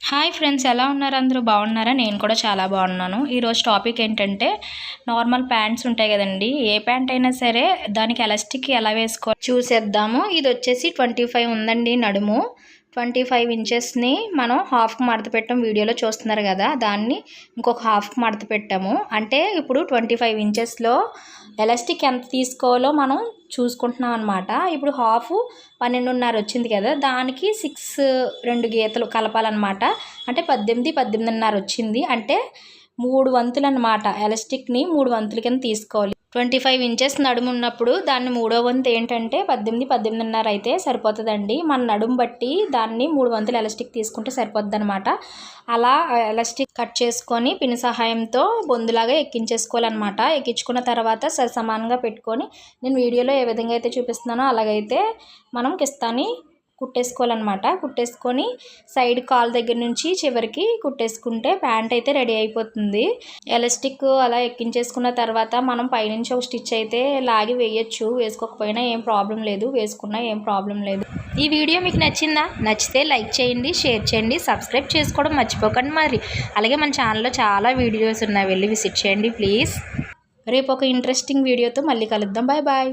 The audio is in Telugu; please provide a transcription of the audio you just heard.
హాయ్ ఫ్రెండ్స్ ఎలా ఉన్నారు? అందరూ బాగున్నారా? నేను కూడా చాలా బాగున్నాను. ఈరోజు టాపిక్ ఏంటంటే నార్మల్ ప్యాంట్స్ ఉంటాయి కదండి. ఏ ప్యాంట్ అయినా సరే దానికి ఎలాస్టిక్ ఎలా వేసుకో చూసేద్దాము. ఇది వచ్చేసి ట్వంటీ ఫైవ్ ఉందండి నడుము. ట్వంటీ ఫైవ్ ఇంచెస్ని మనం హాఫ్కి మడత పెట్టాం వీడియోలో చూస్తున్నారు కదా దాన్ని ఇంకొక హాఫ్కి మడత పెట్టాము. అంటే ఇప్పుడు ట్వంటీ ఫైవ్ ఇంచెస్లో ఎలాస్టిక్ ఎంత తీసుకోవాలో మనం చూసుకుంటున్నాం అనమాట ఇప్పుడు హాఫ్ పన్నెండున్నర వచ్చింది కదా దానికి సిక్స్ రెండు గీతలు కలపాలన్నమాట. అంటే పద్దెనిమిది పద్దెనిమిదిన్నర వచ్చింది. అంటే మూడు వంతులు అనమాట ఎలాస్టిక్ని మూడు వంతుల కింద తీసుకోవాలి. ట్వంటీ ఫైవ్ ఇంచెస్ నడుము ఉన్నప్పుడు దాన్ని మూడో వంతు ఏంటంటే పద్దెనిమిది పద్దెనిమిదిన్నర అయితే సరిపోతుందండి. మన నడుము బట్టి దాన్ని మూడు వంతులు ఎలాస్టిక్ తీసుకుంటే సరిపోద్ది అనమాట అలా ఎలాస్టిక్ కట్ చేసుకొని పిన్ సహాయంతో బొందులాగా ఎక్కించేసుకోవాలన్నమాట. ఎక్కించుకున్న తర్వాత సరి సమానంగా పెట్టుకొని నేను వీడియోలో ఏ విధంగా అయితే చూపిస్తున్నానో అలాగైతే మనం కిస్తాని కుట్టేసుకోవాలన్నమాట. కుట్టేసుకొని సైడ్ కాల్ దగ్గర నుంచి చివరికి కుట్టేసుకుంటే ప్యాంట్ అయితే రెడీ అయిపోతుంది. ఎలాస్టిక్ అలా ఎక్కించేసుకున్న తర్వాత మనం పైనుంచి ఒక స్టిచ్ అయితే లాగి వేయచ్చు. వేసుకోకపోయినా ఏం ప్రాబ్లం లేదు. వేసుకున్నా ఏం ప్రాబ్లం లేదు. ఈ వీడియో మీకు నచ్చిందా? నచ్చితే లైక్ చేయండి షేర్ చేయండి సబ్స్క్రైబ్ చేసుకోవడం మర్చిపోకండి మరి అలాగే మన ఛానల్లో చాలా వీడియోస్ ఉన్నాయి. వెళ్ళి విజిట్ చేయండి ప్లీజ్. రేపు ఒక ఇంట్రెస్టింగ్ వీడియోతో మళ్ళీ కలుద్దాం. Bye bye.